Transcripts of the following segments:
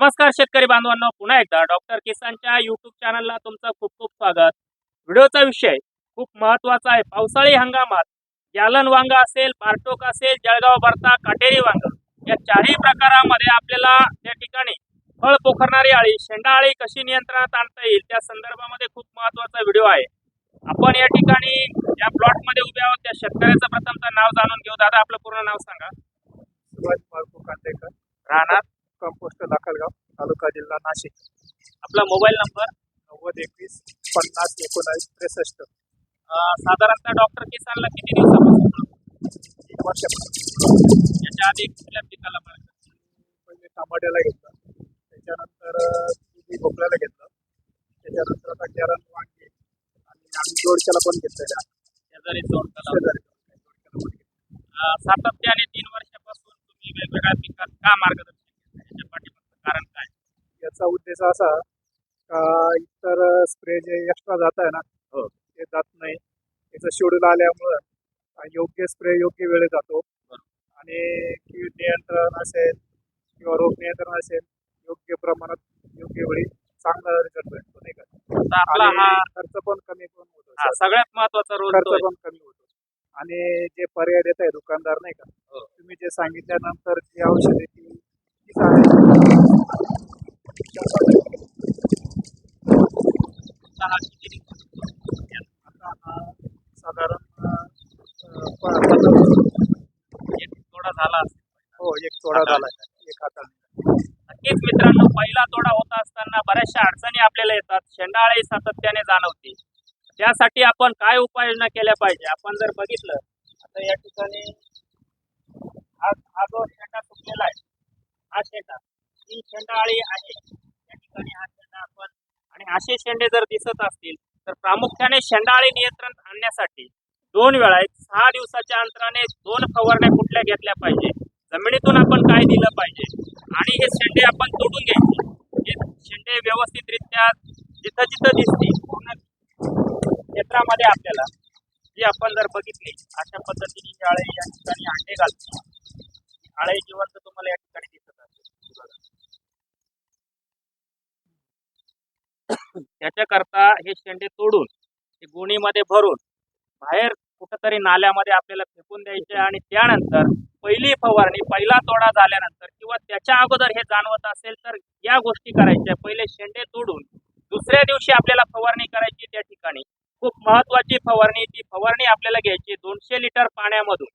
नमस्कार शेतकरी बांधवांनो पुन्हा एकदा डॉक्टर किसानच्या युट्यूब चॅनलला तुमचं खूप खूप स्वागत. व्हिडिओचा विषय खूप महत्त्वाचा आहे. पावसाळी हंगामात गॅलन वांगा असेल बारटोक असेल जळगाव भरता काटेरी वांगा या चारही प्रकारामध्ये आपल्याला त्या ठिकाणी फळ पोखरणारी आळी शेंडा आळी कशी नियंत्रणात आणता येईल त्या संदर्भामध्ये खूप महत्त्वाचा व्हिडिओ आहे. आपण या ठिकाणी या प्लॉटमध्ये उभे आहोत. त्या शेतकऱ्याचं प्रथमतः नाव जाणून घेऊ. दादा आपलं पूर्ण नाव सांगा. शिवाजी राहणार कंपोस्ट लाकलगाव तालुका जिल्हा नाशिक. आपला मोबाईल नंबर नव्वद एकवीस पन्नास एकोणावीस त्रेसष्ट. साधारणतः डॉक्टर किसानला किती दिवसापासून? एक वर्षापासून. याच्या आधी कुठल्या पिकाला? पहिले टमाट्याला घेतलं. त्याच्यानंतर दुधी भोपळ्याला घेतलं. त्याच्यानंतर आता केरळ वांगे आणि आम्ही दोडक्याला पण घेतलेलं आहे. शेजारी. दोडकाला. शेजारी दोडक्याला पण घेतलं. अं, सातत्याने तीन वर्षापासून तुम्ही वेगवेगळ्या पिकात का मार्गदर्शन केलं? याच्या पाठीमागचं कारण काय याचा उद्देश असा का इतर स्प्रे जे एक्स्ट्रा जात आहे ना हो. ते जात नाही त्याचं शेड्यूल आल्यामुळं योग्य स्प्रे योग्य वेळेत जातो. आणि कीड नियंत्रण असेल किंवा रोग नियंत्रण असेल योग्य प्रमाणात योग्य वेळी चांगला रिझल्ट भेटतो नाही का आपला हा खर्च पण कमी पण होतो हा, सगळ्यात महत्त्वाचा रोल खर्च. पण कमी होतो आणि जे पर्याय देत आहे दुकानदार नाही का हो. तुम्ही जे सांगितल्यानंतर जी औषधे ती ती चांगली. आता हा किती दिवसाचा आता हा साधारण अं, प- पंधरा दिवस. एक तोडा झाला हो एक तोडा. झाला एक हाताने. नक्कीच मित्रांनो पहिला तोडा होत असताना बऱ्याचशा अडचणी आपल्याला येतात. शेंडाळी सातत्याने जाणवते. त्यासाठी आपण काय उपाययोजना केल्या पाहिजे? आपण जर बघितलं आता या ठिकाणी हा हा जो शेंडा सुकलेला आहे हा शेंडा ही शेंडाळी आहे. या ठिकाणी हा शेंडा आपण आणि असे शेंडे जर दिसत असतील तर प्रामुख्याने शेंडाळी नियंत्रण आणण्यासाठी दोन वेळा एक सहा दिवसाच्या अंतराने दोन फवारण्या कुठल्या घेतल्या पाहिजे? जमिनीतून आपण काय दिलं पाहिजे? आणि हे शेंडे आपण तोडून घ्यायचे. हे शेंडे व्यवस्थितरित्या जिथं जिथं दिसतील पूर्ण क्षेत्रामध्ये आपल्याला जी आपण जर बघितली अशा पद्धतीने ही आळे या ठिकाणी अंडे घालते. आळे जिवंत तुम्हाला या ठिकाणी दिसत असेल त्याच्याकरता हे शेंडे तोडून ते गोणीमध्ये भरून बाहेर कुठंतरी नाल्यामध्ये आपल्याला फेकून द्यायचे आणि त्यानंतर पहिली फवारणी पहिला तोडा झाल्यानंतर किंवा त्याच्या अगोदर हे जाणवत असेल तर या गोष्टी करायच्या. पहिले शेंडे तोडून दुसऱ्या दिवशी आपल्याला फवारणी करायची त्या ठिकाणी. खूप महत्वाची फवारणी ती फवारणी आपल्याला घ्यायची दोनशे लिटर पाण्यामधून.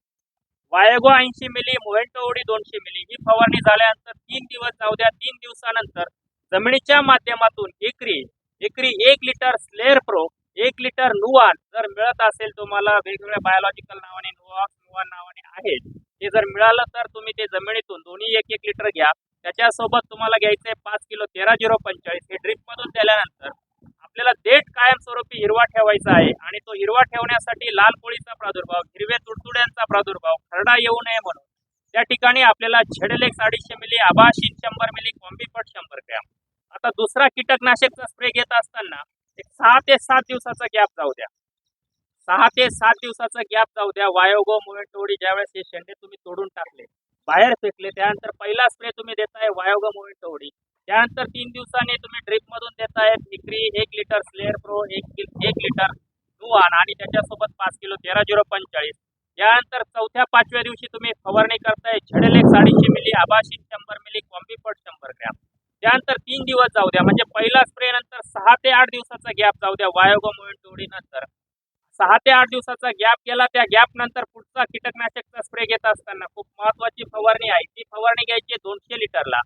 वायगो ऐंशी मिली मोहेंटो ओडी दोनशे मिली. ही फवारणी झाल्यानंतर तीन दिवस जाऊ द्या तीन दिवसानंतर जमिनीच्या माध्यमातून एकरी एकरी एक लिटर स्लेअर प्रो एक लिटर नुआन जर मिळत असेल तुम्हाला वेगवेगळ्या बायोलॉजिकल नावाने नुआक्स नुवान नावाने आहेत. ते जर मिळालं तर तुम्ही ते जमिनीतून दोन्ही एक एक लिटर घ्या. त्याच्यासोबत तुम्हाला घ्यायचं आहे पाच किलो तेरा झिरो पंचेचाळीस. हे ड्रिपमधून दिल्यानंतर आपल्याला देठ कायमस्वरूपी हिरवा ठेवायचा आहे आणि तो हिरवा ठेवण्यासाठी लाल कोळीचा प्रादुर्भाव हिरवे तुडतुड्यांचा प्रादुर्भाव खरडा येऊ नये म्हणून. त्या ठिकाणी आपल्याला झेडलेक्स अडीचशे मिली आभाशीन शंभर मिली कॉम्बीपट शंभर ग्रॅम. आता दुसरा कीटकनाशकचा स्प्रे घेत असताना एक सहा ते सात दिवसाचा गॅप जाऊ द्या. सहा ते सात दिवसाचा गॅप जाऊ द्या. वायोगो मोमेंटोडी ज्यावेळेस हे शेंडे तुम्ही तोडून टाकले बाहेर फेकले त्यानंतर पहिला स्प्रे तुम्ही देताय वायोगो मोमेंटोडी त्यानंतर तीन दिवसांनी तुम्ही ड्रिप मधून देताय निक्री एक लिटर स्लेअर प्रो एक एक लिटर नुआन आणि त्याच्यासोबत पाच किलो तेरा झिरो पंचेचाळीस. त्यानंतर चौथ्या पाचव्या दिवशी तुम्ही फवारणी करताय झडेल एक साडेशे मिली आभाशी शंभर मिली कॉम्बीपट शंभर ग्रॅम. त्यानंतर तीन दिवस जाऊ द्या. म्हणजे पहिला स्प्रे नंतर सहा ते आठ दिवसाचा गॅप जाऊ द्या वायोगो मोमेंटोडी नंतर. सहा ते आठ दिवसाचा गॅप गेला त्या गॅप नंतर पुढचा कीटकनाशकचा स्प्रे घेत असताना खूप महत्वाची फवारणी आहे. ती फवारणी घ्यायची दोनशे लिटरला.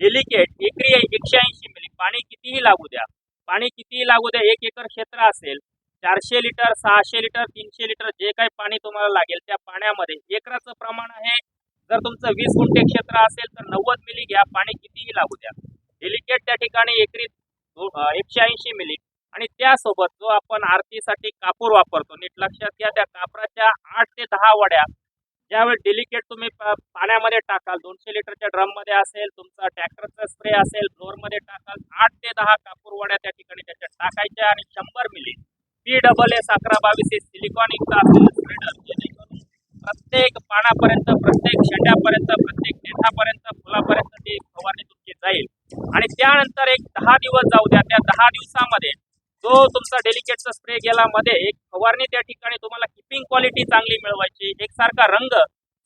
डेलिकेट एकरी एकशे ऐंशी मिली. पाणी कितीही लागू द्या. पाणी कितीही लागू द्या एक एकर क्षेत्र असेल चारशे लिटर सहाशे लिटर तीनशे लिटर जे काही पाणी तुम्हाला लागेल त्या पाण्यामध्ये एकराचं प्रमाण आहे. जर तुमचं वीस गुंठे क्षेत्र असेल तर नव्वद मिली घ्या पाणी कितीही लागू द्या. डेलिकेट त्या ठिकाणी एकरी एकशे ऐंशी मिली. आणि त्यासोबत जो आपण आरतीसाठी कापूर वापरतो नीट लक्षात घ्या त्या कापराच्या आठ ते दहा वड्या ज्यावेळी डेलिकेट तुम्ही पाण्यामध्ये टाकाल दोनशे लिटरच्या ड्रममध्ये असेल तुमचा ट्रॅक्टरचा स्प्रे असेल फ्लोअरमध्ये टाकाल आठ ते दहा कापूर वड्या त्या ठिकाणी त्याच्यात टाकायच्या आणि शंभर मिली. पी डबल एस अकरा बावीस हे सिलिकॉनिकचा असेल स्प्रेडर जेणेकरून प्रत्येक पानापर्यंत प्रत्येक शेंड्यापर्यंत प्रत्येक देठापर्यंत फुलापर्यंत ती फवारणी तुमची जाईल आणि त्यानंतर एक दहा दिवस जाऊ द्या. त्या दहा दिवसामध्ये जो तुमचा डेलिकेटचा स्प्रे गेला मध्ये एक फवारणी त्या ठिकाणी तुम्हाला किपिंग क्वालिटी चांगली मिळवायची. एकसारखा रंग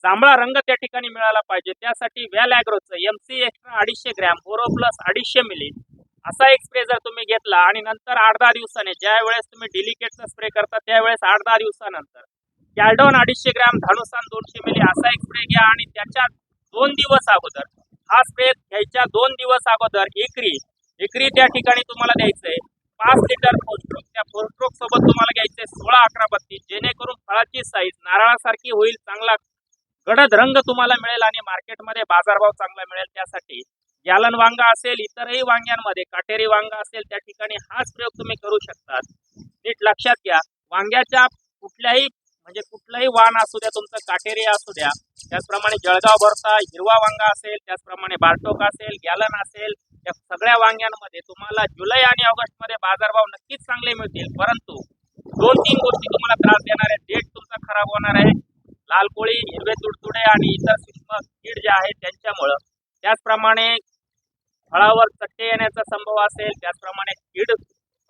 जांभळा रंग त्या ठिकाणी मिळाला पाहिजे. त्यासाठी व्हॅल ॲग्रोचं एम सी एक्स्ट्रा अडीचशे ग्रॅम बोरो प्लस अडीचशे मिली असा एक स्प्रे जर तुम्ही घेतला आणि नंतर आठ दहा दिवसाने ज्या वेळेस तुम्ही डिलिकेटचा स्प्रे करता त्यावेळेस आठ दहा दिवसानंतर कॅल्डॉन अडीचशे ग्रॅम धानुसान दोनशे मिली असा एक स्प्रे घ्या आणि त्याच्या दोन दिवस अगोदर हा स्प्रे घ्यायच्या दोन दिवस अगोदर एकरी. एकरी त्या ठिकाणी तुम्हाला द्यायचंय. पाच लिटर फोस्ट्रोक त्या फोस्ट्रोक सोबत तुम्हाला घ्यायचंय सोळा अकरा बत्तीस. जेणेकरून फळाची साईज नारळासारखी होईल चांगला गडद रंग तुम्हाला मिळेल आणि मार्केटमध्ये बाजारभाव चांगला मिळेल त्यासाठी. गॅलन वांगा असेल इतरही वांग्यांमध्ये काटेरी वांगा असेल त्या ठिकाणी हाच प्रयोग तुम्ही करू शकतात. नीट लक्षात घ्या. वांग्याच्या कुठल्याही म्हणजे कुठलंही वाण असू द्या तुमचं काटेरी असू द्या त्याचप्रमाणे जळगाव भरता हिरवा वांगा असेल त्याचप्रमाणे बारटोक असेल गॅलन असेल या सगळ्या वांग्यांमध्ये तुम्हाला जुलै आणि ऑगस्टमध्ये बाजारभाव नक्कीच चांगले मिळतील. परंतु दोन तीन गोष्टी तुम्हाला त्रास देणार आहे डेट तुमचा खराब होणार आहे. लाल कोळी हिरवे तुडतुडे आणि इतर सूक्ष्म कीड जे आहेत त्यांच्यामुळं. त्याचप्रमाणे फळावर चट्टे येण्याचा संभव असेल त्याचप्रमाणे कीड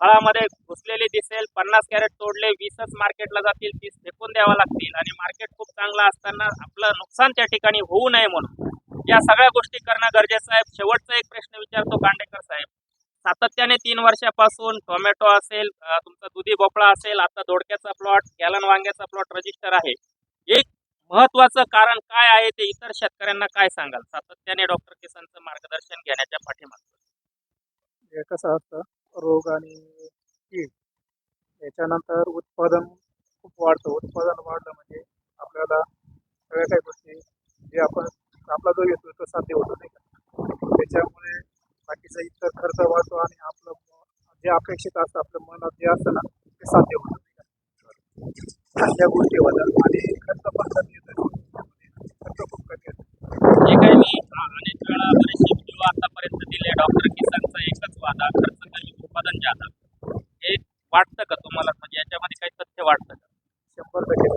फळामध्ये घुसलेली दिसेल पन्नास कॅरेट तोडले वीसच मार्केटला जातील तीस फेकून द्यावा लागतील आणि मार्केट खूप चांगलं असताना आपलं नुकसान त्या ठिकाणी होऊ नये म्हणून. या सगळ्या गोष्टी करणं गरजेचं आहे. शेवटचा एक प्रश्न विचारतो कांडेकर साहेब. सातत्याने तीन वर्षापासून टोमॅटो असेल तुमचा दुधी भोपळा असेल आता दोडक्याचा प्लॉट गॅलन वांग्याचा प्लॉट रजिस्टर आहे. एक महत्वाचं कारण काय आहे ते इतर शेतकऱ्यांना काय सांगाल? सातत्याने डॉक्टर किसनचं मार्गदर्शन घेण्याच्या पाठीमागे कसं असतं रोग आणि कीड याच्यानंतर उत्पादन खूप वाढतं. उत्पादन वाढलं म्हणजे आपल्याला सगळ्या काही गोष्टी जे आपण आपला जो येतो तो साध्य होतो नाही का? त्याच्यामुळे बाकीचा इतर खर्च वाढतो आणि आपलं जे अपेक्षित असतं आपलं मनात जे असतं ना ते साध्य होतं नाही का? या गोष्टी होतात आणि खर्च पण कमी येतो खर्च खूप कमी येतो जे काही मी अनेक वेळा बरेचसे व्हिडिओ आतापर्यंत दिले. डॉक्टर किसानचा एकच वादा खर्च कमी उत्पादन जादा हे वाटतं का तुम्हाला? म्हणजे याच्यामध्ये काही तथ्य वाटतं का? शंभर टक्के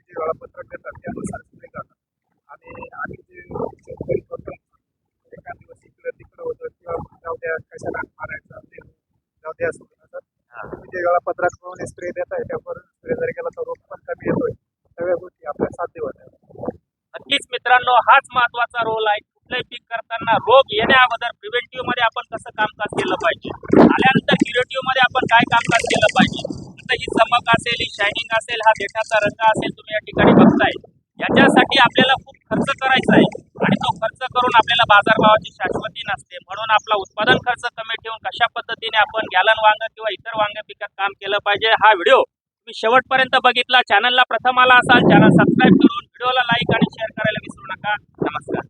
जे वेळापत्रक देतात त्यानुसार स्प्रे करतात आणि आम्ही जे शेतकरी करतो एका दिवस इकडं तिकडं होतं किंवा जाऊ द्या कशाला मारायचं ते जाऊ द्या असं जे स्प्रे त्यावर स्प्रे जर केला तर रोग पण कमी येतोय सगळ्या गोष्टी आपल्या साध्य होत आहेत नक्कीच मित्रांनो हाच महत्त्वाचा रोल आहे कुठलंही पीक करताना रोग येण्या अगोदर प्रिव्हेंटिव्हमध्ये आपण कसं कामकाज केलं पाहिजे? आल्यानंतर क्युरेटिव्हमध्ये आपण काय कामकाज केलं पाहिजे? आता ही चमक असेल ही शायनिंग असेल हा देठाचा रंग असेल तुम्ही या ठिकाणी बघताय. याच्यासाठी आपल्याला खूप खर्च करायचा आहे. आणि तो खर्च करून आपल्याला बाजारभावाची शाश्वती नसते. म्हणून आपला उत्पादन खर्च कमी ठेवून कशा पद्धतीने आपण गॅलन वांग किंवा इतर वांग पिकात काम केलं पाहिजे हा व्हिडिओ तुम्ही शेवटपर्यंत बघितला. चॅनलला प्रथम आला असाल चॅनल सबस्क्राईब करून व्हिडिओला लाईक आणि शेअर करायला विसरू नका. नमस्कार.